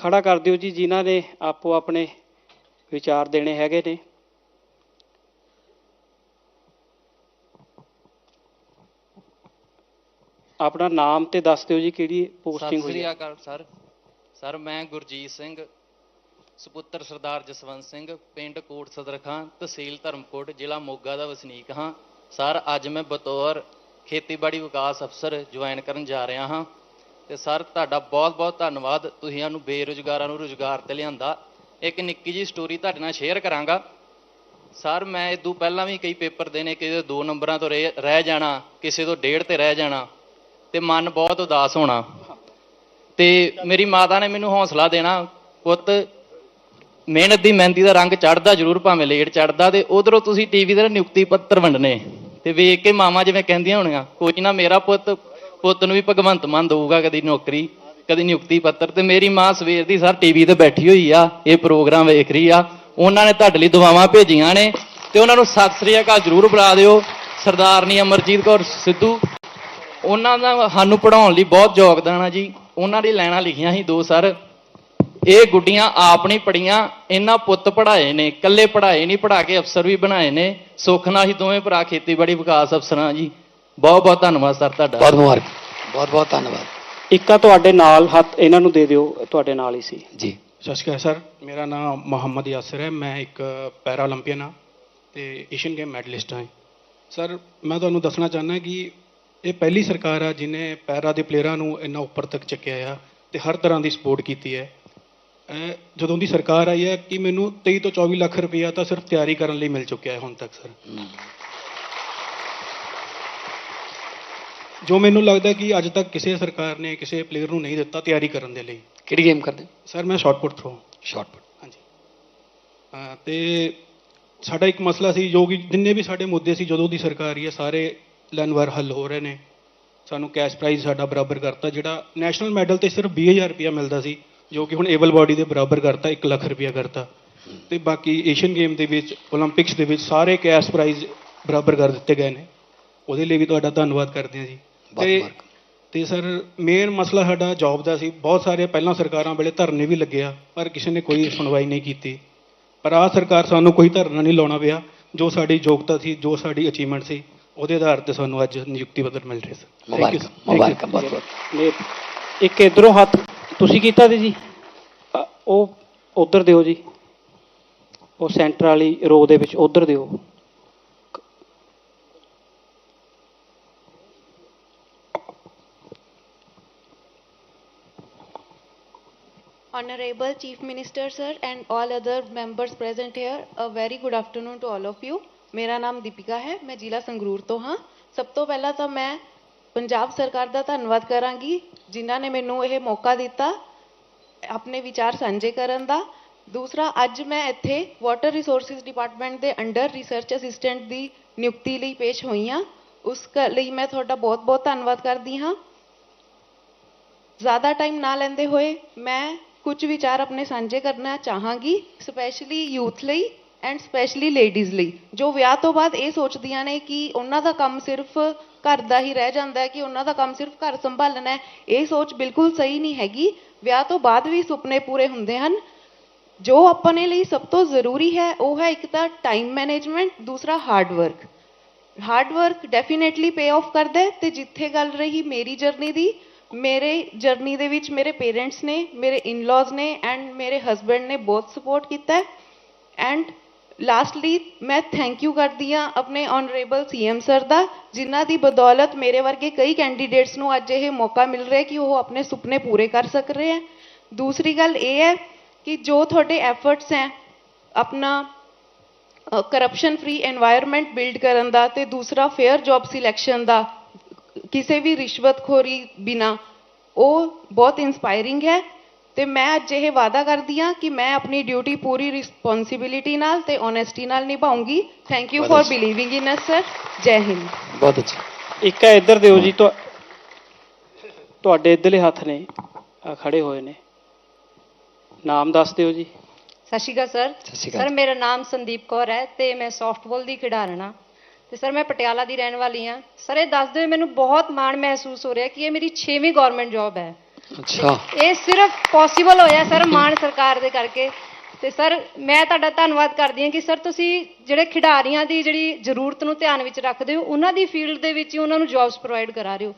ਖੜਾ ਕਰ ਦਿਓ ਜੀ, ਜਿਨ੍ਹਾਂ ਨੇ ਆਪੋ ਆਪਣੇ ਵਿਚਾਰ ਦੇਣੇ ਹੈਗੇ ਨੇ। ਆਪਣਾ ਨਾਮ ਤੇ ਦੱਸ ਦਿਓ ਜੀ, ਕਿਹੜੀ ਪੋਸਟਿੰਗ ਸਤਿ ਸ੍ਰੀ ਅਕਾਲ ਸਰ। ਸਰ, ਮੈਂ ਗੁਰਜੀਤ ਸਿੰਘ, ਸੁਪੁੱਤਰ ਸਰਦਾਰ ਜਸਵੰਤ ਸਿੰਘ, ਪਿੰਡ ਕੋਟ ਸਦਰਖਾਂ ਤਹਿਸੀਲ ਧਰਮਕੋਟ, ਜ਼ਿਲ੍ਹਾ ਮੋਗਾ ਦਾ ਵਸਨੀਕ ਹਾਂ। ਸਰ, ਅੱਜ ਮੈਂ ਬਤੌਰ ਖੇਤੀਬਾੜੀ ਵਿਕਾਸ ਅਫਸਰ ਜੁਆਇਨ ਕਰਨ ਜਾ ਰਿਹਾ ਹਾਂ। ਤੇ ਸਰ, ਤੁਹਾਡਾ ਬਹੁਤ-ਬਹੁਤ ਧੰਨਵਾਦ। ਤੁਸੀਂ ਸਾਨੂੰ ਬੇਰੁਜ਼ਗਾਰਾਂ ਨੂੰ ਰੁਜ਼ਗਾਰ ਤੇ ਲਿਆਂਦਾ। ਇੱਕ ਨਿੱਕੀ ਜੀ ਸਟੋਰੀ ਤੁਹਾਡੇ ਨਾਲ ਸ਼ੇਅਰ ਕਰਾਂਗਾ। ਸਰ, ਮੈਂ ਇਦੋਂ ਪਹਿਲਾਂ ਵੀ ਕਈ ਪੇਪਰ ਦੇਣੇ, ਕਿਸੇ ਦੋ ਨੰਬਰਾਂ ਤੋਂ ਰਹਿ ਰਹਿ ਜਾਣਾ, ਕਿਸੇ ਤੋਂ ਡੇਢ ਤੇ ਰਹਿ ਜਾਣਾ, ਤੇ ਮਨ ਬਹੁਤ ਉਦਾਸ ਹੋਣਾ। ਤੇ ਮੇਰੀ ਮਾਤਾ ਨੇ ਮੈਨੂੰ ਹੌਸਲਾ ਦੇਣਾ, ਪੁੱਤ, ਮਿਹਨਤ ਦੀ ਮਹਿੰਦੀ ਦਾ ਰੰਗ ਚੜਦਾ ਜ਼ਰੂਰ ਭਾਵੇਂ ਲੇਟ ਚੜਦਾ ਤੇ ਉਧਰੋਂ ਤੁਸੀਂ ਟੀਵੀ ਤੇ ਨਿਯੁਕਤੀ ਪੱਤਰ ਵੰਡਨੇ ਤੇ ਵੇਖ ਕੇ ਮਾਵਾਂ ਜਿਵੇਂ ਕਹਿੰਦੀਆਂ ਹੋਣੀਆਂ, ਕੋਈ ਨਾ ਮੇਰਾ ਪੁੱਤ ਪੁੱਤ ਨੂੰ ਵੀ ਭਗਵੰਤ ਮਾਨ ਦਊਗਾ ਕਦੀ ਨੌਕਰੀ, ਕਦੀ ਨਿਯੁਕਤੀ ਪੱਤਰ ਤੇ ਮੇਰੀ ਮਾਂ ਸਵੇਰ ਦੀ ਸਰ ਟੀਵੀ ਤੇ ਬੈਠੀ ਹੋਈ ਆ, ਇਹ ਪ੍ਰੋਗਰਾਮ ਵੇਖ ਰਹੀ ਆ। ਉਹਨਾਂ ਨੇ ਤੁਹਾਡੇ ਲਈ ਦੁਆਵਾਂ ਭੇਜੀਆਂ ਨੇ ਤੇ ਉਹਨਾਂ ਨੂੰ ਸਤਿ ਸ੍ਰੀ ਅਕਾਲ ਜ਼ਰੂਰ ਬੁਲਾ ਦਿਓ ਸਰਦਾਰਨੀ ਅਮਰਜੀਤ ਕੌਰ ਸਿੱਧੂ। ਉਹਨਾਂ ਦਾ ਸਾਨੂੰ ਪੜਾਉਣ ਲਈ ਬਹੁਤ ਯੋਗਦਾਨ ਆ ਜੀ। ਉਹਨਾਂ ਦੀ ਲੈਣਾ ਲਿਖੀਆਂ ਸੀ ਦੋ ਸਰ। ਇਹ ਗੁੱਡੀਆਂ ਆਪ ਨਹੀਂ ਪੜੀਆਂ ਇਹਨਾਂ ਪੁੱਤ ਪੜਾਏ ਨੇ, ਇਕੱਲੇ ਪੜਾਏ ਨਹੀਂ ਪੜਾ ਕੇ ਅਫਸਰ ਵੀ ਬਣਾਏ ਨੇ। ਸੁੱਖ ਨਾਲ ਹੀ ਦੋਵੇਂ ਭਰਾ ਖੇਤੀਬਾੜੀ ਵਿਕਾਸ ਅਫਸਰਾਂ ਜੀ। ਬਹੁਤ ਬਹੁਤ ਧੰਨਵਾਦ ਸਰ ਤੁਹਾਡਾ। ਬਹੁਤ ਮੁਬਾਰਕ। ਬਹੁਤ ਬਹੁਤ ਧੰਨਵਾਦ। ਇੱਕਾ ਤੁਹਾਡੇ ਨਾਲ ਹੱਥ ਇਹਨਾਂ ਨੂੰ ਦੇ ਦਿਓ ਤੁਹਾਡੇ ਨਾਲ ਹੀ ਸੀ। ਜੀ। ਸਤਿ ਸ਼੍ਰੀ ਅਕਾਲ ਸਰ ਮੇਰਾ ਨਾਮ ਮੁਹੰਮਦ ਯਾਸਰ ਹੈ ਮੈਂ ਇੱਕ ਪੈਰਾ 올림픽ਨ ਹਾਂ ਤੇ ਏਸ਼ੀਅਨ ਗੇਮ ਮੈਡਲਿਸਟ ਹਾਂ ਸਰ ਮੈਂ ਤੁਹਾਨੂੰ ਦੱਸਣਾ ਚਾਹੁੰਦਾ ਕਿ ਇਹ ਪਹਿਲੀ ਸਰਕਾਰ ਆ ਜਿਨੇ ਪੈਰਾ ਦੇ ਪਲੇਅਰਾਂ ਨੂੰ ਇੰਨਾ ਉੱਪਰ ਤੱਕ ਚੱਕਿਆ ਆ ਤੇ ਹਰ ਤਰ੍ਹਾਂ ਦੀ ਸਪੋਰਟ ਕੀਤੀ ਹੈ। ਜਦੋਂ ਦੀ ਸਰਕਾਰ ਆਈ ਹੈ ਕਿ ਮੈਨੂੰ 23 ਤੋਂ 24 ਲੱਖ ਰੁਪਇਆ ਤਾਂ ਸਿਰਫ ਤਿਆਰੀ ਕਰਨ ਲਈ ਮਿਲ ਚੁੱਕਿਆ ਹੈ ਹੁਣ ਤੱਕ ਸਰ। ਜੋ ਮੈਨੂੰ ਲੱਗਦਾ ਕਿ ਅੱਜ ਤੱਕ ਕਿਸੇ ਸਰਕਾਰ ਨੇ ਕਿਸੇ ਪਲੇਅਰ ਨੂੰ ਨਹੀਂ ਦਿੱਤਾ ਤਿਆਰੀ ਕਰਨ ਦੇ ਲਈ। ਕਿਹੜੀ ਗੇਮ ਕਰਦੇ? ਸਰ ਮੈਂ ਸ਼ਾਟਪੁੱਟ ਥਰੋ ਸ਼ਾਟਪੁੱਟ ਹਾਂਜੀ। ਤੇ ਸਾਡਾ ਇੱਕ ਮਸਲਾ ਸੀ ਜੋ ਕਿ ਜਿੰਨੇ ਵੀ ਸਾਡੇ ਮੁੱਦੇ ਸੀ ਜਦੋਂ ਦੀ ਸਰਕਾਰ ਹੀ ਹੈ ਸਾਰੇ ਲਨਵਰ ਹੱਲ ਹੋ ਰਹੇ ਨੇ ਸਾਨੂੰ ਕੈਸ਼ ਪ੍ਰਾਈਜ਼ ਸਾਡਾ ਬਰਾਬਰ ਕਰਤਾ ਜਿਹੜਾ ਨੈਸ਼ਨਲ ਮੈਡਲ ਤੇ ਸਿਰਫ 20000 ਰੁਪਇਆ ਮਿਲਦਾ ਸੀ ਜੋ ਕਿ ਹੁਣ ਏਬਲ ਬਾਡੀ ਦੇ ਬਰਾਬਰ ਕਰਤਾ 1 ਲੱਖ ਰੁਪਇਆ ਕਰਤਾ। ਤੇ ਬਾਕੀ ਏਸ਼ੀਅਨ ਗੇਮ ਦੇ ਵਿੱਚ 올림픽ਸ ਦੇ ਵਿੱਚ ਸਾਰੇ ਕੈਸ਼ ਪ੍ਰਾਈਜ਼ ਬਰਾਬਰ ਕਰ ਦਿੱਤੇ ਗਏ ਨੇ। ਉਹਦੇ ਲਈ ਵੀ ਤੁਹਾਡਾ ਧੰਨਵਾਦ ਕਰਦੇ ਹਾਂ ਜੀ। ਤੇ। ਤੇ ਸਰ ਮੇਨ ਮਸਲਾ ਸਾਡਾ ਜੌਬ ਦਾ ਸੀ। ਬਹੁਤ ਸਾਰੇ ਪਹਿਲਾਂ ਸਰਕਾਰਾਂ ਵੇਲੇ ਧਰਨੇ ਵੀ ਲੱਗਿਆ ਪਰ ਕਿਸੇ ਨੇ ਕੋਈ ਸੁਣਵਾਈ ਨਹੀਂ ਕੀਤੀ। ਪਰ ਆਹ ਸਰਕਾਰ ਸਾਨੂੰ ਕੋਈ ਧਰਨਾ ਨਹੀਂ ਲਾਉਣਾ ਪਿਆ। ਜੋ ਸਾਡੀ ਯੋਗਤਾ ਸੀ ਜੋ ਸਾਡੀ ਅਚੀਵਮੈਂਟ ਸੀ ਉਹਦੇ ਆਧਾਰ ਤੇ ਸਾਨੂੰ ਅੱਜ ਨਿਯੁਕਤੀ ਪੱਤਰ ਮਿਲ ਰਹੇ ਸਰ। Thank you, ਮੁਬਾਰਕ ਬਹੁਤ ਬਹੁਤ। ਇੱਕ ਇਧਰੋਂ ਹੱਥ ਤੁਸੀਂ ਕੀਤਾ ਤੇ ਜੀ? ਉਹ ਉਧਰ ਦਿਓ ਜੀ। ਉਹ ਸੈਂਟਰ ਵਾਲੀ ਰੋ ਦੇ ਵਿੱਚ ਉਧਰ ਦਿਓ। Honorable Chief Minister sir and all other members present here, a very good afternoon to all of you. ਮੇਰਾ ਨਾਮ ਦੀਪਿਕਾ ਹੈ ਮੈਂ ਜ਼ਿਲ੍ਹਾ ਸੰਗਰੂਰ ਤੋਂ ਹਾਂ ਸਭ ਤੋਂ ਪਹਿਲਾਂ ਤਾਂ ਮੈਂ ਪੰਜਾਬ ਸਰਕਾਰ ਦਾ ਧੰਨਵਾਦ ਕਰਾਂਗੀ ਜਿਨ੍ਹਾਂ ਨੇ ਮੈਨੂੰ ਇਹ ਮੌਕਾ ਦਿੱਤਾ ਆਪਣੇ ਵਿਚਾਰ ਸਾਂਝੇ ਕਰਨ ਦਾ ਦੂਸਰਾ ਅੱਜ ਮੈਂ ਇੱਥੇ ਵਾਟਰ ਰਿਸੋਰਸਿਸ ਡਿਪਾਰਟਮੈਂਟ ਦੇ ਅੰਡਰ ਰਿਸਰਚ ਅਸਿਸਟੈਂਟ ਦੀ ਨਿਯੁਕਤੀ ਲਈ ਪੇਸ਼ ਹੋਈ ਹਾਂ ਉਸ ਕ- ਲਈ ਮੈਂ ਤੁਹਾਡਾ ਬਹੁਤ-ਬਹੁਤ ਧੰਨਵਾਦ ਕਰਦੀ ਹਾਂ ਜ਼ਿਆਦਾ ਟਾਈਮ ਨਾ ਲੈਂਦੇ ਹੋਏ ਮੈਂ ਕੁਝ ਵਿਚਾਰ ਆਪਣੇ ਸਾਂਝੇ ਕਰਨਾ ਚਾਹਾਂਗੀ ਸਪੈਸ਼ਲੀ ਯੂਥ ਲਈ ਐਂਡ ਸਪੈਸ਼ਲੀ ਲੇਡੀਜ਼ ਲਈ। ਜੋ ਵਿਆਹ ਤੋਂ ਬਾਅਦ ਇਹ ਸੋਚਦੀਆਂ ਨੇ ਕਿ ਉਹਨਾਂ ਦਾ ਕੰਮ ਸਿਰਫ ਘਰ ਦਾ ਹੀ ਰਹਿ ਜਾਂਦਾ ਹੈ, ਕਿ ਉਹਨਾਂ ਦਾ ਕੰਮ ਸਿਰਫ ਘਰ ਸੰਭਾਲਣਾ ਹੈ, ਇਹ ਸੋਚ ਬਿਲਕੁਲ ਸਹੀ ਨਹੀਂ ਹੈਗੀ। ਵਿਆਹ ਤੋਂ ਬਾਅਦ ਵੀ ਸੁਪਨੇ ਪੂਰੇ ਹੁੰਦੇ ਹਨ। ਜੋ ਆਪਣੇ ਲਈ ਸਭ ਤੋਂ ਜ਼ਰੂਰੀ ਹੈ, ਉਹ ਹੈ ਇੱਕ ਤਾਂ ਟਾਈਮ ਮੈਨੇਜਮੈਂਟ ਦੂਸਰਾ hard work hard work definitely pay off ਕਰਦਾ ਹੈ ਤੇ ਜਿੱਥੇ ਗੱਲ ਰਹੀ ਮੇਰੀ ਜਰਨੀ ਦੀ ਮੇਰੇ ਜਰਨੀ ਦੇ ਵਿੱਚ ਮੇਰੇ ਪੇਰੈਂਟਸ ਨੇ, ਮੇਰੇ ਇਨਲੋਜ਼ ਨੇ ਐਂਡ ਮੇਰੇ ਹਸਬੈਂਡ ਨੇ ਬਹੁਤ ਸਪੋਰਟ ਕੀਤਾ ਐਂਡ ਲਾਸਟਲੀ ਮੈਂ ਥੈਂਕ ਯੂ ਕਰਦੀ ਹਾਂ ਆਪਣੇ ਆਨਰੇਬਲ ਸੀਐਮ ਸਰ ਦਾ, ਜਿਨ੍ਹਾਂ ਦੀ ਬਦੌਲਤ ਮੇਰੇ ਵਰਗੇ ਕਈ ਕੈਂਡੀਡੇਟਸ ਨੂੰ ਅੱਜ ਇਹ ਮੌਕਾ ਮਿਲ ਰਿਹਾ ਕਿ ਉਹ ਆਪਣੇ ਸੁਪਨੇ ਪੂਰੇ ਕਰ ਸਕ ਰਹੇ ਹੈ। ਦੂਸਰੀ ਗੱਲ ਇਹ ਹੈ ਕਿ ਜੋ ਤੁਹਾਡੇ ਐਫਰਟਸ ਹੈ ਆਪਣਾ ਕਰਪਸ਼ਨ ਫਰੀ এনवायरमेंट ਬਿਲਡ ਕਰਨ ਦਾ ਅਤੇ ਦੂਸਰਾ ਫੇਅਰ ਜੋਬ ਸਿਲੈਕਸ਼ਨ ਦਾ ਕਿਸੇ ਵੀ ਰਿਸ਼ਵਤਖੋਰੀ ਬਿਨਾ। ਉਹ ਬਹੁਤ ਇਨਸਪਾਇਰਿੰਗ ਹੈ ਤੇ ਮੈਂ ਅੱਜ ਇਹ ਵਾਅਦਾ ਕਰਦੀ ਹਾਂ ਕਿ ਮੈਂ ਆਪਣੀ ਡਿਊਟੀ ਪੂਰੀ ਰਿਸਪੌਂਸਿਬਿਲਿਟੀ ਨਾਲ ਤੇ ਓਨੈਸਟੀ ਨਾਲ ਨਿਭਾਉਂਗੀ। Thank you for believing in us sir ਜੈ ਹਿੰਦ ਬਹੁਤ ਅੱਛਾ। ਇੱਕ ਹੈ ਇੱਧਰ ਦਿਓ ਜੀ ਤੁਹਾ- ਤੁਹਾਡੇ ਇੱਧਰਲੇ ਹੱਥ ਨੇ ਖੜੇ ਹੋਏ ਨੇ। ਨਾਮ ਦੱਸ ਦਿਓ ਜੀ। ਸਤਿ ਸ਼੍ਰੀ ਅਕਾਲ ਸਰ। ਸ਼੍ਰੀ ਮੇਰਾ ਨਾਮ ਸੰਦੀਪ ਕੌਰ ਹੈ ਤੇ ਮੈਂ ਸੌਫਟਬਾਲ ਦੀ ਖਿਡਾਰਨ ਹਾਂ। ਤੇ ਸਰ ਮੈਂ ਪਟਿਆਲਾ ਦੀ ਰਹਿਣ ਵਾਲੀ ਹਾਂ। ਸਰ ਇਹ ਦੱਸਦੇ ਹੋਏ ਮੈਨੂੰ ਬਹੁਤ ਮਾਣ ਮਹਿਸੂਸ ਹੋ ਰਿਹਾ ਕਿ ਇਹ ਮੇਰੀ 6ਵੀਂ ਗਵਰਨਮੈਂਟ ਜੌਬ ਹੈ। ਅੱਛਾ। ਇਹ ਸਿਰਫ ਪੋਸੀਬਲ ਹੋਇਆ ਸਰ ਮਾਨ ਸਰਕਾਰ ਦੇ ਕਰਕੇ। ਤੇ ਸਰ ਮੈਂ ਤੁਹਾਡਾ ਧੰਨਵਾਦ ਕਰਦੀ ਹਾਂ ਕਿ ਸਰ ਤੁਸੀਂ ਜਿਹੜੇ ਖਿਡਾਰੀਆਂ ਦੀ ਜਿਹੜੀ ਜ਼ਰੂਰਤ ਨੂੰ ਧਿਆਨ ਵਿੱਚ ਰੱਖਦੇ ਹੋ ਉਹਨਾਂ ਦੀ ਫੀਲਡ ਦੇ ਵਿੱਚ ਹੀ ਉਹਨਾਂ ਨੂੰ ਜੌਬਸ ਪ੍ਰੋਵਾਈਡ ਕਰਾ ਰਹੇ ਹੋ।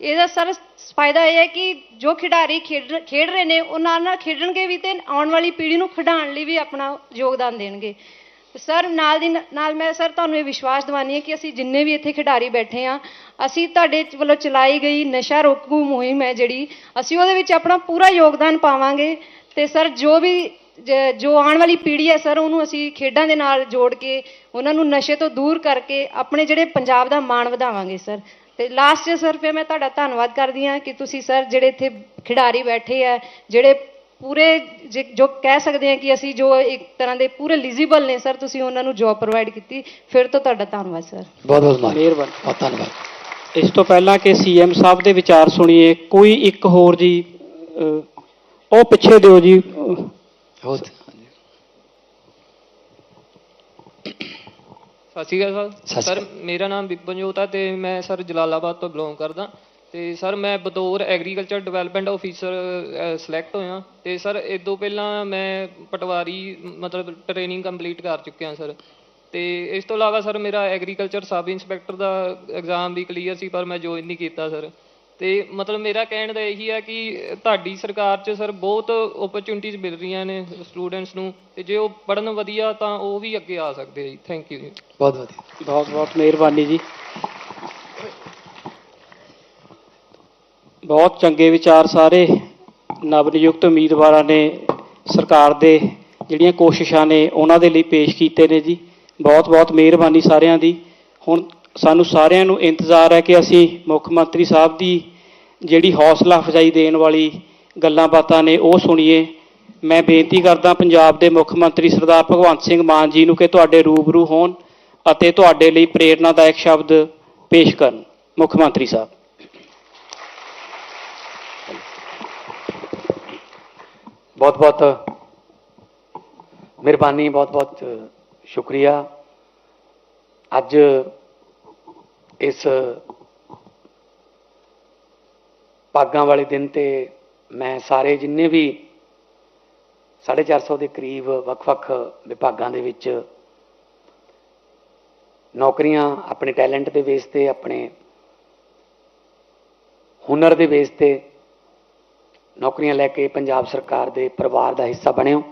ਇਹਦਾ ਸਰ ਫਾਇਦਾ ਇਹ ਹੈ ਕਿ ਜੋ ਖਿਡਾਰੀ ਖੇਡ ਖੇਡ ਰਹੇ ਨੇ ਉਹ ਨਾਲ ਨਾਲ ਖੇਡਣਗੇ ਵੀ ਤੇ ਆਉਣ ਵਾਲੀ ਪੀੜ੍ਹੀ ਨੂੰ ਖਿਡਾਉਣ ਲਈ ਵੀ ਆਪਣਾ ਯੋਗਦਾਨ ਦੇਣਗੇ। ਸਰ, ਨਾਲ ਦੀ ਨ- ਨਾਲ ਮੈਂ ਸਰ ਤੁਹਾਨੂੰ ਇਹ ਵਿਸ਼ਵਾਸ ਦਿਵਾਨੀ ਹੈ ਕਿ ਅਸੀਂ ਜਿੰਨੇ ਵੀ ਇੱਥੇ ਖਿਡਾਰੀ ਬੈਠੇ ਆ ਅਸੀਂ ਤੁਹਾਡੇ ਵੱਲੋਂ ਚਲਾਈ ਗਈ ਨਸ਼ਾ ਰੋਕੂ ਮੁਹਿੰਮ ਹੈ ਜਿਹੜੀ, ਅਸੀਂ ਉਹਦੇ ਵਿੱਚ ਆਪਣਾ ਪੂਰਾ ਯੋਗਦਾਨ ਪਾਵਾਂਗੇ ਤੇ ਸਰ, ਜੋ ਵੀ ਜ- ਜੋ ਆਉਣ ਵਾਲੀ ਪੀੜ੍ਹੀ ਹੈ ਸਰ, ਉਹਨੂੰ ਅਸੀਂ ਖੇਡਾਂ ਦੇ ਨਾਲ ਜੋੜ ਕੇ, ਉਹਨਾਂ ਨੂੰ ਨਸ਼ੇ ਤੋਂ ਦੂਰ ਕਰਕੇ ਆਪਣੇ ਜਿਹੜੇ ਪੰਜਾਬ ਦਾ ਮਾਣ ਵਧਾਵਾਂਗੇ ਸਰ। ਤੇ ਲਾਸਟ 'ਚ ਸਰ, ਫਿਰ ਮੈਂ ਤੁਹਾਡਾ ਧੰਨਵਾਦ ਕਰਦੀ ਹਾਂ ਕਿ ਤੁਸੀਂ ਸਰ, ਜਿਹੜੇ ਇੱਥੇ ਖਿਡਾਰੀ ਬੈਠੇ ਆ ਜਿਹੜੇ ਪੂਰੇ ਜੇ- ਜੋ ਕਹਿ ਸਕਦੇ ਹਾਂ ਕਿ ਅਸੀਂ ਜੋ ਇੱਕ ਤਰ੍ਹਾਂ ਦੇ ਪੂਰੇ ਐਲੀਜੀਬਲ ਨੇ ਸਰ ਤੁਸੀਂ ਉਹਨਾਂ ਨੂੰ ਜੌਬ ਪ੍ਰੋਵਾਈਡ ਕੀਤੀ ਫਿਰ ਤੋਂ ਤੁਹਾਡਾ ਧੰਨਵਾਦ ਸਰ ਬਹੁਤ ਬਹੁਤ ਮਿਹਰਬਾਨੀ। ਬਹੁਤ ਧੰਨਵਾਦ। ਇਸ ਤੋਂ ਪਹਿਲਾਂ ਕਿ ਸੀਐਮ ਸਾਹਿਬ ਦੇ ਵਿਚਾਰ ਸੁਣੀਏ ਕੋਈ ਇੱਕ ਹੋਰ ਜੀ ਉਹ ਪਿੱਛੇ ਦਿਓ ਜੀ। ਬਹੁਤ ਸਤਿ ਸ਼੍ਰੀ ਅਕਾਲ ਸਰ ਮੇਰਾ ਨਾਮ ਵਿਪਨਜੋਤ ਹੈ ਤੇ ਮੈਂ ਸਰ ਜਲਾਲਾਬਾਦ ਤੋਂ ਬਿਲੋਂਗ ਕਰਦਾ। ਤੇ ਸਰ ਮੈਂ ਬਤੌਰ ਐਗਰੀਕਲਚਰ ਡਿਵੈਲਪਮੈਂਟ ਆਫੀਸਰ ਸਿਲੈਕਟ ਹੋਇਆ। ਤੇ ਸਰ ਇਸ ਤੋਂ ਪਹਿਲਾਂ ਮੈਂ ਪਟਵਾਰੀ ਮਤਲਬ ਟ੍ਰੇਨਿੰਗ ਕੰਪਲੀਟ ਕਰ ਚੁੱਕਿਆ ਸਰ। ਤੇ ਇਸ ਤੋਂ ਇਲਾਵਾ ਸਰ ਮੇਰਾ ਐਗਰੀਕਲਚਰ ਸਬ ਇੰਸਪੈਕਟਰ ਦਾ ਐਗਜ਼ਾਮ ਵੀ ਕਲੀਅਰ ਸੀ ਪਰ ਮੈਂ ਜੁਆਇਨ ਨਹੀਂ ਕੀਤਾ ਸਰ। ਤੇ ਮਤਲਬ ਮੇਰਾ ਕਹਿਣ ਦਾ ਇਹੀ ਹੈ ਕਿ ਤੁਹਾਡੀ ਸਰਕਾਰ 'ਚ ਸਰ ਬਹੁਤ ਓਪਰਚੁਨਿਟੀਜ਼ ਮਿਲ ਰਹੀਆਂ ਨੇ ਸਟੂਡੈਂਟਸ ਨੂੰ। ਤੇ ਜੇ ਉਹ ਪੜਨ ਵਧੀਆ ਤਾਂ ਉਹ ਵੀ ਅੱਗੇ ਆ ਸਕਦੇ ਆ ਜੀ। ਥੈਂਕ ਯੂ ਜੀ। ਬਹੁਤ ਵਧੀਆ। ਬਹੁਤ ਬਹੁਤ ਮਿਹਰਬਾਨੀ ਜੀ। ਬਹੁਤ ਚੰਗੇ ਵਿਚਾਰ ਸਾਰੇ ਨਵ ਨਿਯੁਕਤ ਉਮੀਦਵਾਰਾਂ ਨੇ ਸਰਕਾਰ ਦੇ ਜਿਹੜੀਆਂ ਕੋਸ਼ਿਸ਼ਾਂ ਨੇ ਉਹਨਾਂ ਦੇ ਲਈ ਪੇਸ਼ ਕੀਤੇ ਨੇ ਜੀ। ਬਹੁਤ ਬਹੁਤ ਮਿਹਰਬਾਨੀ ਸਾਰਿਆਂ ਦੀ। ਹੁਣ ਸਾਨੂੰ ਸਾਰਿਆਂ ਨੂੰ ਇੰਤਜ਼ਾਰ ਹੈ ਕਿ ਅਸੀਂ ਮੁੱਖ ਮੰਤਰੀ ਸਾਹਿਬ ਦੀ ਜਿਹੜੀ ਹੌਸਲਾ ਅਫਜ਼ਾਈ ਦੇਣ ਵਾਲੀ ਗੱਲਾਂ ਬਾਤਾਂ ਨੇ ਉਹ ਸੁਣੀਏ। ਮੈਂ ਬੇਨਤੀ ਕਰਦਾ ਪੰਜਾਬ ਦੇ ਮੁੱਖ ਮੰਤਰੀ ਸਰਦਾਰ ਭਗਵੰਤ ਸਿੰਘ ਮਾਨ ਜੀ ਨੂੰ ਕਿ ਤੁਹਾਡੇ ਰੂਬਰੂ ਹੋਣ ਅਤੇ ਤੁਹਾਡੇ ਲਈ ਪ੍ਰੇਰਨਾਦਾਇਕ ਸ਼ਬਦ ਪੇਸ਼ ਕਰਨ। ਮੁੱਖ ਮੰਤਰੀ ਸਾਹਿਬ। ਬਹੁਤ ਬਹੁਤ ਮਿਹਰਬਾਨੀ ਬਹੁਤ ਬਹੁਤ ਸ਼ੁਕਰੀਆ। ਅੱਜ ਇਸ ਭਾਗਾਂ ਵਾਲੇ ਦਿਨ ਤੇ ਮੈਂ ਸਾਰੇ ਜਿੰਨੇ ਵੀ 450 ਦੇ ਕਰੀਬ ਵੱਖ-ਵੱਖ ਵਿਭਾਗਾਂ ਦੇ ਵਿੱਚ ਨੌਕਰੀਆਂ ਆਪਣੇ ਟੈਲੈਂਟ ਦੇ ਬੇਸ ਤੇ, ਆਪਣੇ ਹੁਨਰ ਦੇ ਬੇਸ ਤੇ ਨੌਕਰੀਆਂ ਲੈ ਕੇ ਪੰਜਾਬ ਸਰਕਾਰ ਦੇ ਪਰਿਵਾਰ ਦਾ ਹਿੱਸਾ ਬਣਿਓ।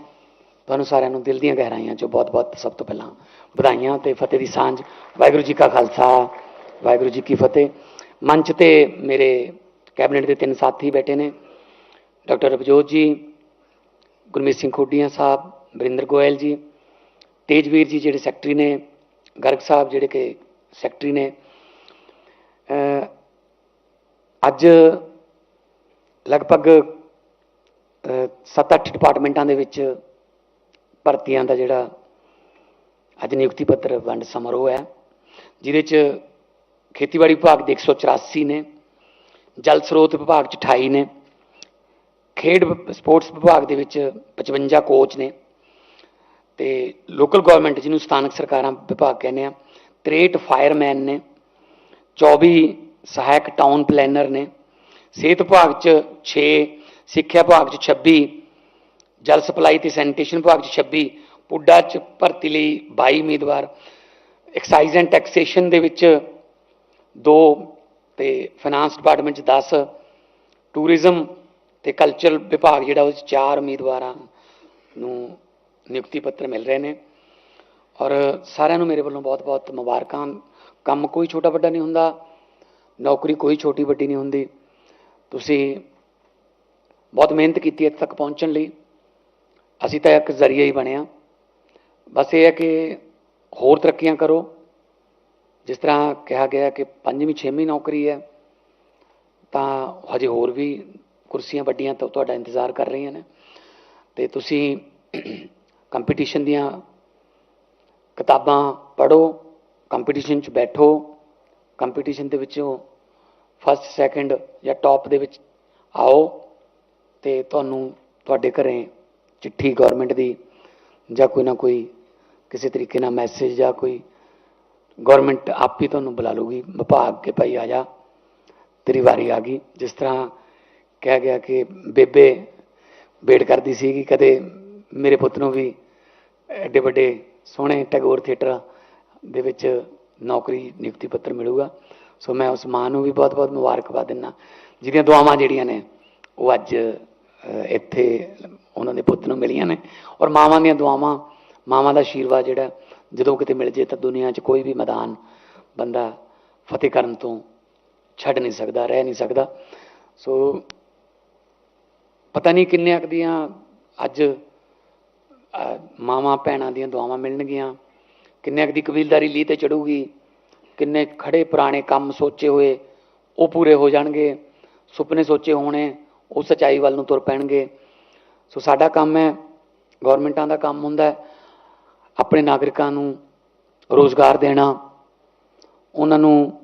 ਤੁਹਾਨੂੰ ਸਾਰਿਆਂ ਨੂੰ ਦਿਲ ਦੀਆਂ ਗਹਿਰਾਈਆਂ ਚੋਂ ਬਹੁਤ-ਬਹੁਤ ਸਭ ਤੋਂ ਪਹਿਲਾਂ ਵਧਾਈਆਂ ਤੇ ਫਤਿਹ ਦੀ ਸਾਂਝ। ਵਾਹਿਗੁਰੂ ਜੀ ਕਾ ਖਾਲਸਾ, ਵਾਹਿਗੁਰੂ ਜੀ ਕੀ ਫਤਿਹ। ਮੰਚ ਤੇ ਮੇਰੇ ਕੈਬਨਿਟ ਦੇ ਤਿੰਨ ਸਾਥੀ ਬੈਠੇ ਨੇ। ਡਾਕਟਰ ਰਵਜੋਤ ਜੀ, ਗੁਰਮੀਤ ਸਿੰਘ ਖੋਡੀਆਂ ਸਾਹਿਬ, ਵਰਿੰਦਰ ਗੋਇਲ ਜੀ, ਤੇਜਵੀਰ ਜੀ ਜਿਹੜੇ ਸੈਕਟਰੀ ਨੇ, ਗਰਗ ਸਾਹਿਬ ਜਿਹੜੇ ਕਿ ਸੈਕਟਰੀ ਨੇ। ਅੱਜ ਲਗਭਗ 7-8 ਡਿਪਾਰਟਮੈਂਟਾਂ ਦੇ ਵਿੱਚ ਭਰਤੀਆਂ ਦਾ ਜਿਹੜਾ ਅੱਜ ਨਿਯੁਕਤੀ ਪੱਤਰ ਵੰਡ ਸਮਾਰੋਹ ਹੈ, ਜਿਹਦੇ 'ਚ ਖੇਤੀਬਾੜੀ ਵਿਭਾਗ ਦੇ 184 ਨੇ, ਜਲ ਸਰੋਤ ਵਿਭਾਗ 'ਚ 28 ਨੇ, ਖੇਡ ਸਪੋਰਟਸ ਵਿਭਾਗ ਦੇ ਵਿੱਚ 55 ਕੋਚ ਨੇ ਤੇ ਲੋਕਲ ਗਵਰਨਮੈਂਟ, ਜਿਹਨੂੰ ਸਥਾਨਕ ਸਰਕਾਰਾਂ ਵਿਭਾਗ ਕਹਿੰਦੇ ਆ 63 ਫਾਇਰਮੈਨ ਨੇ 24 ਸਹਾਇਕ ਟਾਊਨ ਪਲੈਨਰ ਨੇ, ਸਿਹਤ ਵਿਭਾਗ 'ਚ 6 ਸਿੱਖਿਆ ਵਿਭਾਗ 'ਚ 26 ਜਲ ਸਪਲਾਈ ਤੇ ਸੈਨੀਟੇਸ਼ਨ ਵਿਭਾਗ 'ਚ 26 ਪੁੱਡਾ 'ਚ ਭਰਤੀ ਲਈ 22 ਉਮੀਦਵਾਰ। ਐਕਸਾਈਜ਼ ਐਂਡ ਟੈਕਸੇਸ਼ਨ ਦੇ ਵਿੱਚ 2 ਤੇ ਫਾਈਨਾਂਸ ਡਿਪਾਰਟਮੈਂਟ 'ਚ 10 ਟੂਰਿਜ਼ਮ ਤੇ ਕਲਚਰ ਵਿਭਾਗ ਜਿਹੜਾ ਉਹ 'ਚ 4 ਉਮੀਦਵਾਰਾਂ ਨੂੰ ਨਿਯੁਕਤੀ ਪੱਤਰ ਮਿਲ ਰਹੇ ਨੇ। ਔਰ ਸਾਰਿਆਂ ਨੂੰ ਮੇਰੇ ਵੱਲੋਂ ਬਹੁਤ-ਬਹੁਤ ਮੁਬਾਰਕਾਂ। ਕੰਮ ਕੋਈ ਛੋਟਾ ਵੱਡਾ ਨਹੀਂ ਹੁੰਦਾ, ਨੌਕਰੀ ਕੋਈ ਛੋਟੀ ਵੱਡੀ ਨਹੀਂ ਹੁੰਦੀ। ਤੁਸੀਂ ਬਹੁਤ ਮਿਹਨਤ ਕੀਤੀ ਇੱਥੇ ਤੱਕ ਪਹੁੰਚਣ ਲਈ। ਅਸੀਂ ਤਾਂ ਇੱਕ ਜ਼ਰੀਆ ਹੀ ਬਣਿਆ। ਬਸ ਇਹ ਹੈ ਕਿ ਹੋਰ ਤਰੱਕੀਆਂ ਕਰੋ। ਜਿਸ ਤਰ੍ਹਾਂ ਕਿਹਾ ਗਿਆ ਕਿ ਪੰਜਵੀਂ, ਛੇਵੀਂ ਨੌਕਰੀ ਹੈ, ਤਾਂ ਹਜੇ ਹੋਰ ਵੀ ਕੁਰਸੀਆਂ ਵੱਡੀਆਂ ਤਾਂ ਤੁਹਾਡਾ ਇੰਤਜ਼ਾਰ ਕਰ ਰਹੀਆਂ ਨੇ। ਤੇ ਤੁਸੀਂ ਕੰਪੀਟੀਸ਼ਨ ਦੀਆਂ ਕਿਤਾਬਾਂ ਪੜ੍ਹੋ, ਕੰਪੀਟੀਸ਼ਨ 'ਚ ਬੈਠੋ। ਕੰਪੀਟੀਸ਼ਨ ਦੇ ਵਿੱਚੋਂ ਫਸਟ ਸੈਕੰਡ ਜਾਂ ਟੌਪ ਦੇ ਵਿੱਚ ਆਓ। ਤੇ ਤੁਹਾਨੂੰ ਤੁਹਾਡੇ ਘਰੇ ਚਿੱਠੀ ਗਵਰਨਮੈਂਟ ਦੀ ਜਾਂ ਕੋਈ ਨਾ ਕੋਈ ਕਿਸੇ ਤਰੀਕੇ ਨਾਲ ਮੈਸੇਜ ਜਾਂ ਕੋਈ ਗਵਰਨਮੈਂਟ ਆਪ ਹੀ ਤੁਹਾਨੂੰ ਬੁਲਾ ਲੂਗੀ ਵਿਭਾਗ ਕੇ ਭਾਈ ਆ ਜਾ। ਤੇਰੀ ਵਾਰੀ ਆ ਗਈ। ਜਿਸ ਤਰ੍ਹਾਂ ਕਿਹਾ ਗਿਆ ਕਿ ਬੇਬੇ ਵੇਟ ਕਰਦੀ ਸੀ ਕਿ ਕਦੇ ਮੇਰੇ ਪੁੱਤ ਨੂੰ ਵੀ ਐਡੇ ਵੱਡੇ ਸੋਹਣੇ ਟੈਗੋਰ ਥੀਏਟਰ ਦੇ ਵਿੱਚ ਨੌਕਰੀ, ਨਿਯੁਕਤੀ ਪੱਤਰ ਮਿਲੂਗਾ। ਸੋ ਮੈਂ ਉਸ ਮਾਂ ਨੂੰ ਵੀ ਬਹੁਤ-ਬਹੁਤ ਮੁਬਾਰਕਬਾਦ ਦਿੰਦਾ। ਜਿਹਦੀਆਂ ਦੁਆਵਾਂ ਜਿਹੜੀਆਂ ਨੇ, ਉਹ ਅੱਜ ਇੱਥੇ ਉਹਨਾਂ ਦੇ ਪੁੱਤ ਨੂੰ ਮਿਲੀਆਂ ਨੇ। ਔਰ ਮਾਵਾਂ ਦੀਆਂ ਦੁਆਵਾਂ, ਮਾਵਾਂ ਦਾ ਆਸ਼ੀਰਵਾਦ ਜਿਹੜਾ ਜਦੋਂ ਕਿਤੇ ਮਿਲ ਜੇ ਤਾਂ ਦੁਨੀਆ 'ਚ ਕੋਈ ਵੀ ਮੈਦਾਨ ਬੰਦਾ ਫਤਿਹ ਕਰਨ ਤੋਂ ਛੱਡ ਨਹੀਂ ਸਕਦਾ, ਰਹਿ ਨਹੀਂ ਸਕਦਾ। ਸੋ ਪਤਾ ਨਹੀਂ ਕਿੰਨੇ ਕੁ ਦੀਆਂ ਅੱਜ ਮਾਵਾਂ ਭੈਣਾਂ ਦੀਆਂ ਦੁਆਵਾਂ ਮਿਲਣਗੀਆਂ ਕਿੰਨੇ ਕੁ ਦੀ ਕਬੀਲਦਾਰੀ ਲੀ ਤੇ ਚੜੂਗੀ, ਕਿੰਨੇ ਖੜੇ ਪੁਰਾਣੇ ਕੰਮ ਸੋਚੇ ਹੋਏ ਉਹ ਪੂਰੇ ਹੋ ਜਾਣਗੇ, ਸੁਪਨੇ ਸੋਚੇ ਹੋਣੇ ਉਹ ਸਚਾਈ ਵੱਲ ਨੂੰ ਤੁਰ ਪੈਣਗੇ। ਸੋ ਸਾਡਾ ਕੰਮ ਹੈ ਗਵਰਨਮੈਂਟਾਂ ਦਾ ਕੰਮ ਹੁੰਦਾ ਹੈ, ਆਪਣੇ ਨਾਗਰਿਕਾਂ ਨੂੰ ਰੋਜ਼ਗਾਰ ਦੇਣਾ, ਉਹਨਾਂ ਨੂੰ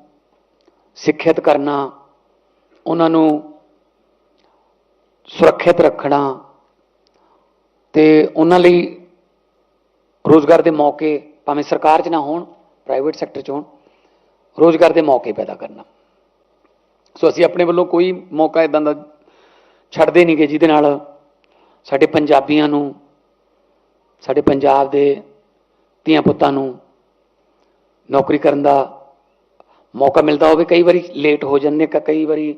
ਸਿੱਖਿਅਤ ਕਰਨਾ, ਉਹਨਾਂ ਨੂੰ ਸੁਰੱਖਿਅਤ ਰੱਖਣਾ ਤੇ ਉਹਨਾਂ ਲਈ ਰੋਜ਼ਗਾਰ ਦੇ ਮੌਕੇ, ਭਾਵੇਂ ਸਰਕਾਰ 'ਚ ਨਾ ਹੋਣ ਪ੍ਰਾਈਵੇਟ ਸੈਕਟਰ 'ਚ ਹੋਣ, ਰੋਜ਼ਗਾਰ ਦੇ ਮੌਕੇ ਪੈਦਾ ਕਰਨਾ। ਸੋ ਅਸੀਂ ਆਪਣੇ ਵੱਲੋਂ ਕੋਈ ਮੌਕਾ ਇਦਾਂ ਦਾ ਛੱਡਦੇ ਨਹੀਂਗੇ ਜਿਹਦੇ ਨਾਲ ਸਾਡੇ ਪੰਜਾਬੀਆਂ ਨੂੰ, ਸਾਡੇ ਪੰਜਾਬ ਦੇ ਧੀਆਂ ਪੁੱਤਾਂ ਨੂੰ ਨੌਕਰੀ ਕਰਨ ਦਾ ਮੌਕਾ ਮਿਲਦਾ ਹੋਵੇ। ਕਈ ਵਾਰੀ ਲੇਟ ਹੋ ਜਾਂਦੇ ਕ- ਕਈ ਵਾਰੀ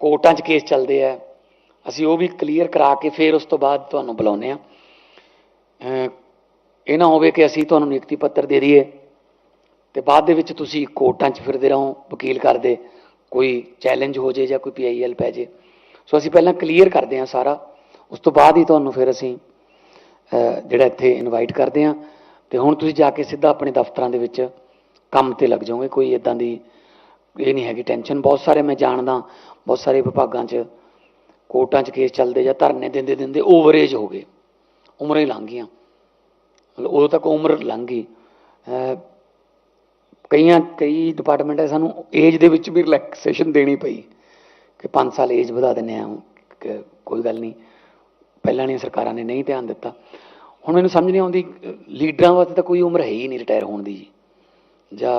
ਕੋਰਟਾਂ 'ਚ ਕੇਸ ਚੱਲਦੇ ਆ। ਅਸੀਂ ਉਹ ਵੀ ਕਲੀਅਰ ਕਰਾ ਕੇ ਫਿਰ ਉਸ ਤੋਂ ਬਾਅਦ ਤੁਹਾਨੂੰ ਬੁਲਾਉਂਦੇ ਆ। ਇਹ ਨਾ ਹੋਵੇ ਕਿ ਅਸੀਂ ਤੁਹਾਨੂੰ ਨਿਯੁਕਤੀ ਪੱਤਰ ਦੇ ਦਈਏ ਤੇ ਬਾਅਦ ਦੇ ਵਿੱਚ ਤੁਸੀਂ ਕੋਰਟਾਂ 'ਚ ਫਿਰਦੇ ਰਹੋ, ਵਕੀਲ ਕਰਦੇ, ਕੋਈ ਚੈਲੰਜ ਹੋ ਜੇ ਜਾਂ ਕੋਈ ਪੀਆਈਐਲ ਪੈ ਜੇ ਸੋ ਅਸੀਂ ਪਹਿਲਾਂ ਕਲੀਅਰ ਕਰਦੇ ਹਾਂ ਸਾਰਾ। ਉਸ ਤੋਂ ਬਾਅਦ ਹੀ ਤੁਹਾਨੂੰ ਫਿਰ ਅਸੀਂ ਜਿਹੜਾ ਇੱਥੇ ਇਨਵਾਈਟ ਕਰਦੇ ਹਾਂ। ਤੇ ਹੁਣ ਤੁਸੀਂ ਜਾ ਕੇ ਸਿੱਧਾ ਆਪਣੇ ਦਫ਼ਤਰਾਂ ਦੇ ਵਿੱਚ ਕੰਮ ਤੇ ਲੱਗ ਜਾਓਗੇ। ਕੋਈ ਇਦਾਂ ਦੀ ਇਹ ਨਹੀਂ ਹੈਗੀ ਟੈਨਸ਼ਨ ਬਹੁਤ ਸਾਰੇ ਮੈਂ ਜਾਣਦਾ, ਬਹੁਤ ਸਾਰੇ ਵਿਭਾਗਾਂ 'ਚ, ਕੋਰਟਾਂ 'ਚ ਕੇਸ ਚੱਲਦੇ ਜਾਂ ਧਰਨੇ ਦਿੰਦੇ ਦਿੰਦੇ ਓਵਰੇਜ ਹੋ ਗਏ। ਉਮਰਾਂ ਹੀ ਲੰਘ ਗਈਆਂ। ਮਤਲਬ ਉਦੋਂ ਤੱਕ ਉਮਰ ਲੰਘ ਗਈ। ਕਈਆਂ, ਕਈ ਡਿਪਾਰਟਮੈਂਟ ਹੈ ਸਾਨੂੰ ਏਜ ਦੇ ਵਿੱਚ ਵੀ ਰਿਲੈਕਸੇਸ਼ਨ ਦੇਣੀ ਪਈ। ਕਿ 5 ਸਾਲ ਏਜ ਵਧਾ ਦਿੰਦੇ ਆ ਕਿ ਕੋਈ ਗੱਲ ਨਹੀਂ। ਪਹਿਲਾਂ ਵਾਲੀਆਂ ਸਰਕਾਰਾਂ ਨੇ ਨਹੀਂ ਧਿਆਨ ਦਿੱਤਾ। ਹੁਣ ਮੈਨੂੰ ਸਮਝ ਨਹੀਂ ਆਉਂਦੀ, ਲੀਡਰਾਂ ਵਾਸਤੇ ਤਾਂ ਕੋਈ ਉਮਰ ਹੈ ਹੀ ਨਹੀਂ ਰਿਟਾਇਰ ਹੋਣ ਦੀ ਜੀ। ਜਾਂ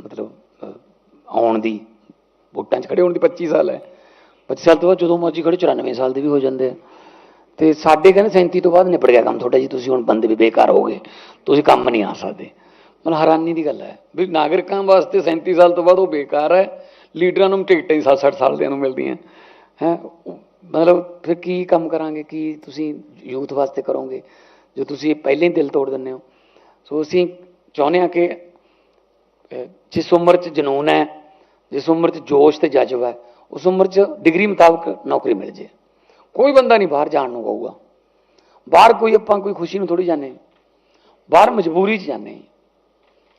ਮਤਲਬ ਆਉਣ ਦੀ, ਵੋਟਾਂ 'ਚ ਖੜੇ ਹੋਣ ਦੀ 25 ਸਾਲ ਹੈ। 25 ਸਾਲ ਤੋਂ ਬਾਅਦ ਜਦੋਂ ਮਰਜ਼ੀ ਖੜੇ 94 ਸਾਲ ਦੇ ਵੀ ਹੋ ਜਾਂਦੇ ਆ। ਤੇ ਸਾਡੇ ਕਹਿੰਦੇ 37 ਤੋਂ ਬਾਅਦ ਨਿਪਟ ਗਿਆ ਕੰਮ ਤੁਹਾਡਾ ਜੀ, ਤੁਸੀਂ ਹੁਣ ਬੰਦੇ ਵੀ ਬੇਕਾਰ ਹੋ ਗਏ ਤੁਸੀਂ ਕੰਮ ਨਹੀਂ ਆ ਸਕਦੇ। ਮਤਲਬ ਹੈਰਾਨੀ ਦੀ ਗੱਲ ਹੈ। ਵੀ ਨਾਗਰਿਕਾਂ ਵਾਸਤੇ 37 ਸਾਲ ਤੋਂ ਬਾਅਦ ਉਹ ਬੇਕਾਰ ਹੈ। ਲੀਡਰਾਂ ਨੂੰ ਟਿਕਟਾਂ ਹੀ 60 ਸਾਲ ਦਿਆਂ ਨੂੰ ਮਿਲਦੀਆਂ। ਹੈ, ਮਤਲਬ ਫਿਰ ਕੀ ਕੰਮ ਕਰਾਂਗੇ, ਕੀ ਤੁਸੀਂ ਯੂਥ ਵਾਸਤੇ ਕਰੋਗੇ, ਜੋ ਤੁਸੀਂ ਪਹਿਲਾਂ ਹੀ ਦਿਲ ਤੋੜ ਦਿੰਦੇ ਹੋ। ਸੋ ਅਸੀਂ ਚਾਹੁੰਦੇ ਹਾਂ ਕਿ ਜਿਸ ਉਮਰ 'ਚ ਜਨੂਨ ਹੈ, ਜਿਸ ਉਮਰ 'ਚ ਜੋਸ਼ ਤੇ ਜਜ਼ਬਾ ਹੈ, ਉਸ ਉਮਰ 'ਚ ਡਿਗਰੀ ਮੁਤਾਬਕ ਨੌਕਰੀ ਮਿਲ ਜੇ। ਕੋਈ ਬੰਦਾ ਨਹੀਂ ਬਾਹਰ ਜਾਣ ਨੂੰ ਕਹੂਗਾ। ਬਾਹਰ ਕੋਈ ਆਪਾਂ ਕੋਈ ਖੁਸ਼ੀ ਨੂੰ ਥੋੜੀ ਜਾਂਦੇ ਬਾਹਰ ਮਜਬੂਰੀ 'ਚ ਜਾਂਦੇ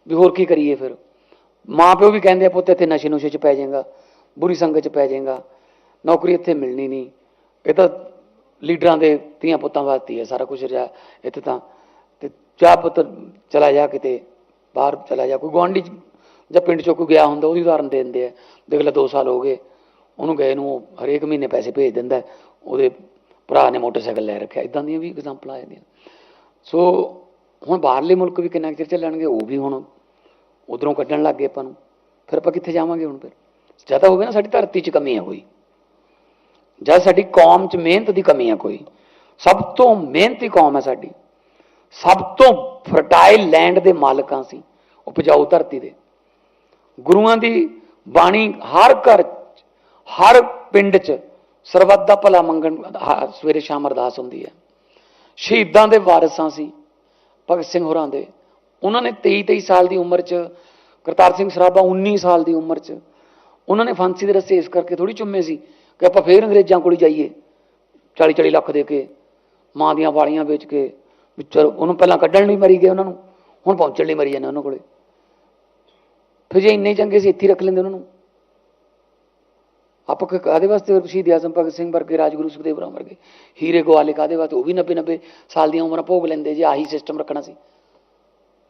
ਵੀ ਹੋਰ ਕੀ ਕਰੀਏ ਫਿਰ? ਮਾਂ ਪਿਓ ਵੀ ਕਹਿੰਦੇ ਆ, ਪੁੱਤ, ਇੱਥੇ ਨਸ਼ੇ ਨੁਸ਼ੇ 'ਚ ਪੈ ਜਾਏਗਾ, ਬੁਰੀ ਸੰਗਤ 'ਚ ਪੈ ਜਾਏਗਾ, ਨੌਕਰੀ ਇੱਥੇ ਮਿਲਣੀ ਨਹੀਂ। ਇਹ ਤਾਂ ਲੀਡਰਾਂ ਦੇ ਧੀਆਂ ਪੁੱਤਾਂ ਵਾਸਤੇ ਹੀ ਹੈ ਸਾਰਾ ਕੁਝ ਰਿਹਾ ਇੱਥੇ ਤਾਂ। ਤੇ ਚਾਹ ਪੁੱਤ, ਚਲਾ ਜਾ ਕਿਤੇ, ਬਾਹਰ ਚਲਾ ਜਾ, ਕੋਈ ਗੁਆਂਢੀ ਜਾਂ ਪਿੰਡ 'ਚੋਂ ਕੋਈ ਗਿਆ ਹੁੰਦਾ, ਉਹਦੀ ਉਦਾਹਰਨ ਦੇ ਦਿੰਦੇ ਆ। ਦੇਖ ਲੈ 2 ਸਾਲ ਹੋ ਗਏ, ਉਹਨੂੰ ਗਏ ਨੂੰ, ਉਹ ਹਰੇਕ ਮਹੀਨੇ ਪੈਸੇ ਭੇਜ ਦਿੰਦਾ, ਉਹਦੇ ਭਰਾ ਨੇ ਮੋਟਰਸਾਈਕਲ ਲੈ ਰੱਖਿਆ ਇਦਾਂ ਦੀਆਂ ਵੀ ਐਗਜ਼ਾਮਪਲਾਂ ਆ ਜਾਂਦੀਆਂ। ਸੋ, ਹੁਣ ਬਾਹਰਲੇ ਮੁਲਕ ਵੀ ਕਿੰਨਾ ਕੁ ਚਿਰ ਚੱਲਣਗੇ, ਉਹ ਵੀ ਹੁਣ ਉਧਰੋਂ ਕੱਢਣ ਲੱਗ ਗਏ ਆਪਾਂ ਨੂੰ। ਫਿਰ ਆਪਾਂ ਕਿੱਥੇ ਜਾਵਾਂਗੇ ਹੁਣ ਫਿਰ? ਜਾਂ ਤਾਂ ਹੋਵੇ ਨਾ ਸਾਡੀ ਧਰਤੀ 'ਚ ਕਮੀ ਹੈ ਕੋਈ। ਜਾਂ ਸਾਡੀ ਕੌਮ 'ਚ ਮਿਹਨਤ ਦੀ ਕਮੀ ਹੈ ਕੋਈ। ਸਭ ਤੋਂ ਮਿਹਨਤੀ ਕੌਮ ਹੈ ਸਾਡੀ। ਸਭ ਤੋਂ ਫਰਟਾਈਲ ਲੈਂਡ ਦੇ ਮਾਲਕਾਂ ਸੀ। ਉਪਜਾਊ ਧਰਤੀ ਦੇ। ਗੁਰੂਆਂ ਦੀ ਬਾਣੀ ਹਰ ਘਰ ਹਰ ਪਿੰਡ 'ਚ ਸਰਬੱਤ ਦਾ ਭਲਾ ਮੰਗਣ, ਹ- ਸਵੇਰੇ ਸ਼ਾਮ ਅਰਦਾਸ ਹੁੰਦੀ ਹੈ। ਸ਼ਹੀਦਾਂ ਦੇ ਵਾਰਸਾਂ ਸੀ। ਭਗਤ ਸਿੰਘ ਹੋਰਾਂ ਦੇ। ਉਹਨਾਂ ਨੇ 23 23 ਸਾਲ ਦੀ ਉਮਰ 'ਚ ਕਰਤਾਰ ਸਿੰਘ ਸਰਾਭਾ 19 ਸਾਲ ਦੀ ਉਮਰ 'ਚ ਉਹਨਾਂ ਨੇ ਫਾਂਸੀ ਦੇ ਰਸੇ ਇਸ ਕਰਕੇ ਥੋੜੀ ਚੁੰਮੇ ਸੀ ਕਿ ਆਪਾਂ ਫੇਰ ਅੰਗਰੇਜ਼ਾਂ ਕੋਲ ਜਾਈਏ 40 40 ਲੱਖ ਦੇ ਕੇ, ਮਾਂ ਦੀਆਂ ਵਾਲੀਆਂ ਵੇਚ ਕੇ, ਵੀ ਉਹਨੂੰ ਪਹਿਲਾਂ ਕੱਢਣ ਲਈ ਮਰੀ ਗਏ ਉਹਨਾਂ ਨੂੰ, ਹੁਣ ਪਹੁੰਚਣ ਲਈ ਮਰੀ ਜਾਂਦੇ ਉਹਨਾਂ ਕੋਲੇ। ਫਿਰ ਜੇ ਇੰਨੇ ਚੰਗੇ ਸੀ, ਇੱਥੇ ਹੀ ਰੱਖ ਲੈਂਦੇ ਉਹਨਾਂ ਨੂੰ। ਆਪਾਂ ਕ- ਕਾਹਦੇ ਵਾਸਤੇ ਸ਼ਹੀਦ ਆਜ਼ਮ ਭਗਤ ਸਿੰਘ ਵਰਗੇ, ਰਾਜਗੁਰੂ ਸੁਖਦੇਵ ਰਾਮ ਵਰਗੇ, ਹੀਰੇ ਗਵਾਲੇ ਕਾਹਦੇ ਵਾਸਤੇ, ਉਹ ਵੀ 90 90 ਸਾਲ ਦੀਆਂ ਉਮਰਾਂ ਭੋਗ ਲੈਂਦੇ ਜੇ ਆਹੀ ਸਿਸਟਮ ਰੱਖਣਾ ਸੀ।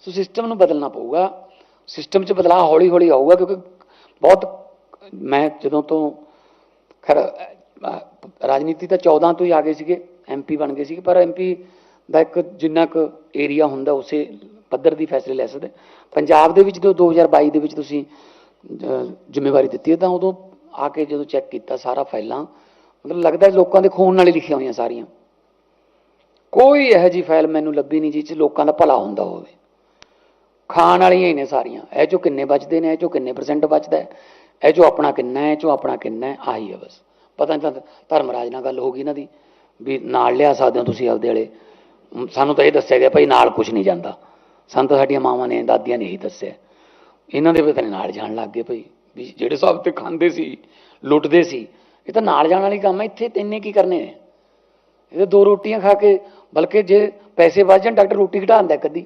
ਸੋ ਸਿਸਟਮ ਨੂੰ ਬਦਲਣਾ ਪਊਗਾ। ਸਿਸਟਮ 'ਚ ਬਦਲਾਅ ਹੌਲੀ ਹੌਲੀ ਆਊਗਾ ਕਿਉਂਕਿ ਬਹੁਤ ਮੈਂ ਜਦੋਂ ਤੋਂ ਖੈਰ ਰਾਜਨੀਤੀ ਤਾਂ 14 ਤੋਂ ਹੀ ਆ ਗਏ ਸੀਗੇ ਐਮਪੀ ਬਣ ਗਏ ਸੀਗੇ, ਪਰ ਐਮਪੀ ਦਾ ਇੱਕ ਜਿੰਨਾ ਕੁ ਏਰੀਆ ਹੁੰਦਾ ਉਸੇ ਪੱਧਰ ਦੀ ਫੈਸਲੇ ਲੈ ਸਕਦੇ। ਪੰਜਾਬ ਦੇ ਵਿੱਚ ਜਦੋਂ 2022 ਦੇ ਵਿੱਚ ਤੁਸੀਂ ਜ਼ਿੰਮੇਵਾਰੀ ਦਿੱਤੀ ਹੈ ਤਾਂ ਉਦੋਂ ਆ ਕੇ ਜਦੋਂ ਚੈੱਕ ਕੀਤਾ ਸਾਰਾ ਫਾਈਲਾਂ, ਮਤਲਬ ਲੱਗਦਾ ਲੋਕਾਂ ਦੇ ਖੂਨ ਨਾਲ ਹੀ ਲਿਖੀਆਂ ਹੋਈਆਂ ਸਾਰੀਆਂ। ਕੋਈ ਇਹੋ ਜੀ ਫਾਈਲ ਮੈਨੂੰ ਲੱਭੀ ਨਹੀਂ ਜਿਸ 'ਚ ਲੋਕਾਂ ਦਾ ਭਲਾ ਹੁੰਦਾ ਹੋਵੇ। ਖਾਣ ਵਾਲੀਆਂ ਹੀ ਨੇ ਸਾਰੀਆਂ। ਇਹ ਚੋਂ ਕਿੰਨੇ ਬਚਦੇ ਨੇ, ਇਹ ਚੋਂ ਕਿੰਨੇ ਪਰਸੈਂਟ ਬਚਦਾ ਹੈ, ਇਹ ਚੋਂ ਆਪਣਾ ਕਿੰਨਾ ਹੈ, ਇਹ ਚੋਂ ਆਪਣਾ ਕਿੰਨਾ ਹੈ, ਆਹੀ ਹੈ ਬਸ। ਪਤਾ ਨਹੀਂ ਤਾਂ ਧਰਮਰਾਜ ਨਾਲ ਗੱਲ ਹੋ ਗਈ ਇਹਨਾਂ ਦੀ, ਵੀ ਨਾਲ ਲਿਆ ਸਕਦੇ ਹੋ ਤੁਸੀਂ ਆਪਦੇ ਵਾਲੇ। ਸਾਨੂੰ ਤਾਂ ਇਹ ਦੱਸਿਆ ਗਿਆ ਭਾਈ ਨਾਲ ਕੁਝ ਨਹੀਂ ਜਾਂਦਾ। ਸਾਨੂੰ ਤਾਂ ਸਾਡੀਆਂ ਮਾਵਾਂ ਨੇ, ਦਾਦੀਆਂ ਨੇ ਇਹੀ ਦੱਸਿਆ। ਇਹਨਾਂ ਦੇ ਪਤਾ ਨਹੀਂ ਨਾਲ ਜਾਣ ਲੱਗ ਗਏ ਭਾਈ, ਵੀ ਜਿਹੜੇ ਹਿਸਾਬ ਤੇ ਖਾਂਦੇ ਸੀ, ਲੁੱਟਦੇ ਸੀ, ਇਹ ਤਾਂ ਨਾਲ ਜਾਣ ਵਾਲੀ ਕੰਮ ਹੈ, ਇੱਥੇ ਤੈਨੇ ਕੀ ਕਰਨੇ ਨੇ। ਇਹ ਤਾਂ ਦੋ ਰੋਟੀਆਂ ਖਾ ਕੇ, ਬਲਕਿ ਜੇ ਪੈਸੇ ਵੱਧ ਜਾਣ, ਡਾਕਟਰ ਰੋਟੀ ਘਟਾਉਂਦਾ ਕਦੀ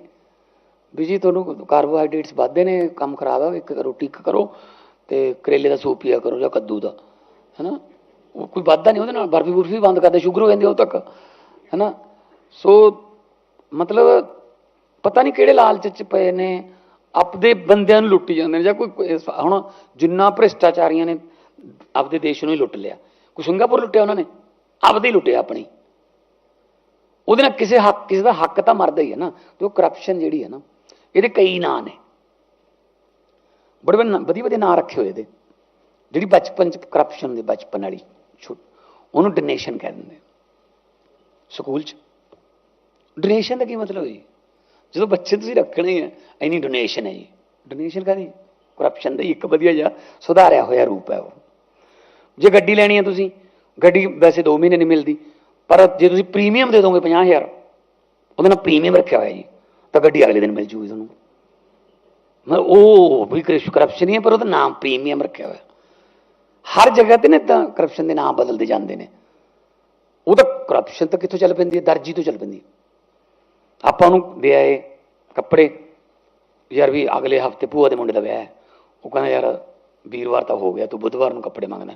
ਵੀ ਜੀ ਤੁਹਾਨੂੰ ਕਾਰਬੋਹਾਈਡਰੇਟਸ ਵੱਧਦੇ ਨੇ, ਕੰਮ ਖਰਾਬ ਆ, ਇੱਕ ਰੋਟੀ ਇੱਕ ਕਰੋ ਤੇ ਕਰੇਲੇ ਦਾ ਸੂਪ ਪੀਆ ਕਰੋ ਜਾਂ ਕੱਦੂ ਦਾ, ਹੈਨਾ? ਉਹ ਕੋਈ ਵੱਧਦਾ ਨਹੀਂ ਉਹਦੇ ਨਾਲ, ਬਰਫੀ ਬੁਰਫੀ ਬੰਦ ਕਰਦੇ, ਸ਼ੂਗਰ ਹੋ ਜਾਂਦੀ ਉਹ ਤੱਕ, ਹੈਨਾ? ਸੋ ਮਤਲਬ ਪਤਾ ਨਹੀਂ ਕਿਹੜੇ ਲਾਲਚ ਚ ਪਏ ਨੇ, ਆਪਦੇ ਬੰਦਿਆਂ ਨੂੰ ਲੁੱਟੀ ਜਾਂਦੇ ਨੇ, ਜਾਂ ਕੋਈ ਹੁਣ ਜਿੰਨਾ ਭ੍ਰਿਸ਼ਟਾਚਾਰੀਆਂ ਨੇ ਆਪਦੇ ਦੇਸ਼ ਨੂੰ ਹੀ ਲੁੱਟ ਲਿਆ। ਕੋਈ ਸਿੰਗਾਪੁਰ ਲੁੱਟਿਆ ਉਹਨਾਂ ਨੇ? ਆਪਦੇ ਹੀ ਲੁੱਟਿਆ ਆਪਣੀ। ਉਹਦੇ ਨਾਲ ਕਿਸੇ ਹੱਕ ਕਿਸੇ ਦਾ ਹੱਕ ਤਾਂ ਮਰਦਾ ਹੀ ਹੈ ਨਾ, ਤੇ ਉਹ ਕਰਪਸ਼ਨ ਜਿਹੜੀ ਹੈ ਨਾ ਇਹਦੇ ਕਈ ਨਾਂ ਨੇ। ਬੜੇ ਬੜੇ ਵਧੀਆ ਵਧੀਆ ਨਾਂ ਰੱਖੇ ਹੋਏ ਇਹਦੇ। ਜਿਹੜੀ ਬਚਪਨ ਚ ਕਰਪਸ਼ਨ ਦੇ ਬਚਪਨ ਵਾਲੀ ਛੁੱਟ ਉਹਨੂੰ ਡੋਨੇਸ਼ਨ ਕਹਿ ਦਿੰਦੇ ਸਕੂਲ ਚ। ਡੋਨੇਸ਼ਨ ਦਾ ਕੀ ਮਤਲਬ ਹੈ ਜੀ? ਜਦੋਂ ਬੱਚੇ ਤੁਸੀਂ ਰੱਖਣੇ ਆ ਐਨੀ ਡੋਨੇਸ਼ਨ ਹੈ ਜੀ। ਡੋਨੇਸ਼ਨ ਕਾਹਦੀ? ਕਰਪਸ਼ਨ ਦਾ ਹੀ ਇੱਕ ਵਧੀਆ ਜਿਹਾ ਸੁਧਾਰਿਆ ਹੋਇਆ ਰੂਪ ਹੈ ਉਹ। ਜੇ ਗੱਡੀ ਲੈਣੀ ਹੈ ਤੁਸੀਂ, ਗੱਡੀ ਵੈਸੇ 2 ਮਹੀਨੇ ਨਹੀਂ ਮਿਲਦੀ, ਪਰ ਜੇ ਤੁਸੀਂ ਪ੍ਰੀਮੀਅਮ ਦੇ ਦੋਗੇ 50000 ਉਹਦੇ ਨਾਲ ਪ੍ਰੀਮੀਅਮ ਰੱਖਿਆ ਹੋਇਆ ਜੀ। ਤਾਂ ਗੱਡੀ ਅਗਲੇ ਦਿਨ ਮਿਲ ਜੂਗੀ ਤੁਹਾਨੂੰ। ਮਤਲਬ ਉਹ ਵੀ ਕਰਪਸ਼ਨ ਹੀ ਹੈ, ਪਰ ਉਹਦਾ ਨਾਮ ਪ੍ਰੀਮੀਅਮ ਰੱਖਿਆ ਹੋਇਆ। ਹਰ ਜਗ੍ਹਾ ਤੇ ਨਾ ਤਾਂ ਕਰਪਸ਼ਨ ਦੇ ਨਾਮ ਬਦਲਦੇ ਜਾਂਦੇ ਨੇ। ਉਹ ਤਾਂ ਕਰਪਸ਼ਨ ਤਾਂ ਕਿੱਥੋਂ ਚੱਲ ਪੈਂਦੀ ਹੈ? ਦਰਜੀ ਤੋਂ ਚੱਲ ਪੈਂਦੀ ਆਪਾਂ ਨੂੰ ਦੇ ਆਏ ਕੱਪੜੇ। ਯਾਰ ਵੀ ਅਗਲੇ ਹਫ਼ਤੇ ਭੂਆ ਦੇ ਮੁੰਡੇ ਦਾ ਵਿਆਹ ਹੈ। ਉਹ ਕਹਿੰਦਾ, ਯਾਰ ਵੀਰਵਾਰ ਤਾਂ ਹੋ ਗਿਆ, ਤੂੰ ਬੁੱਧਵਾਰ ਨੂੰ ਕੱਪੜੇ ਮੰਗਣਾ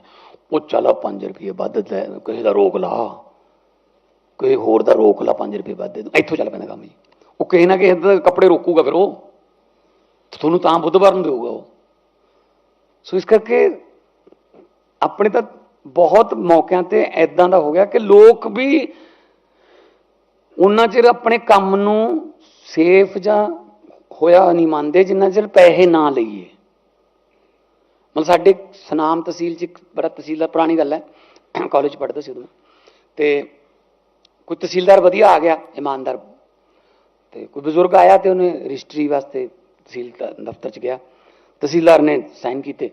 ਉਹ ਚਲਾ 5 ਰੁਪਏ ਵੱਧ ਕਿਸੇ ਦਾ ਰੋਕ ਲਾ। ਕੋਈ ਹੋਰ ਦਾ ਰੋਕ ਲਾ 5 ਰੁਪਏ ਵੱਧ ਦੇ ਦੂੰ। ਇੱਥੋਂ ਚੱਲ ਪੈਂਦਾ ਕੰਮ ਜੀ। ਉਹ ਕਿਸੇ ਨਾ ਕਿਸੇ ਦਾ ਕੱਪੜੇ ਰੋਕੂਗਾ ਫਿਰ ਉਹ। ਤੁਹਾਨੂੰ ਤਾਂ ਬੁੱਧਵਾਰ ਨੂੰ ਦੇਊਗਾ ਉਹ। ਸੋ ਇਸ ਕਰਕੇ ਆਪਣੇ ਤਾਂ ਬਹੁਤ ਮੌਕਿਆਂ ਤੇ ਐਦਾਂ ਦਾ ਹੋ ਗਿਆ ਕਿ ਲੋਕ ਵੀ ਉਹਨਾਂ ਚਿਰ ਆਪਣੇ ਕੰਮ ਨੂੰ ਸੇਫ ਜਾਂ ਹੋਇਆ ਨਹੀਂ ਮੰਨਦੇ, ਜਿੰਨਾ ਚਿਰ ਪੈਸੇ ਨਾ ਲਈਏ। ਮਤਲਬ ਸਾਡੇ ਸਨਾਮ ਤਹਿਸੀਲ ਚ ਇੱਕ ਬੜਾ ਤਹਿਸੀਲਦਾਰ, ਪੁਰਾਣੀ ਗੱਲ ਹੈ। ਕਾਲਜ ਪੜ੍ਹਦਾ ਸੀ ਉਦੋਂ ਮੈਂ। ਤੇ ਕੋਈ ਤਹਿਸੀਲਦਾਰ ਵਧੀਆ ਆ ਗਿਆ, ਇਮਾਨਦਾਰ ਤੇ ਕੋਈ ਬਜ਼ੁਰਗ ਆਇਆ ਤੇ ਉਹਨੇ ਰਜਿਸਟਰੀ ਵਾਸਤੇ ਤਹਿਸੀਲ ਦਫ਼ਤਰ ਚ ਗਿਆ। ਤਹਿਸੀਲਦਾਰ ਨੇ ਸਾਈਨ ਕੀਤੇ।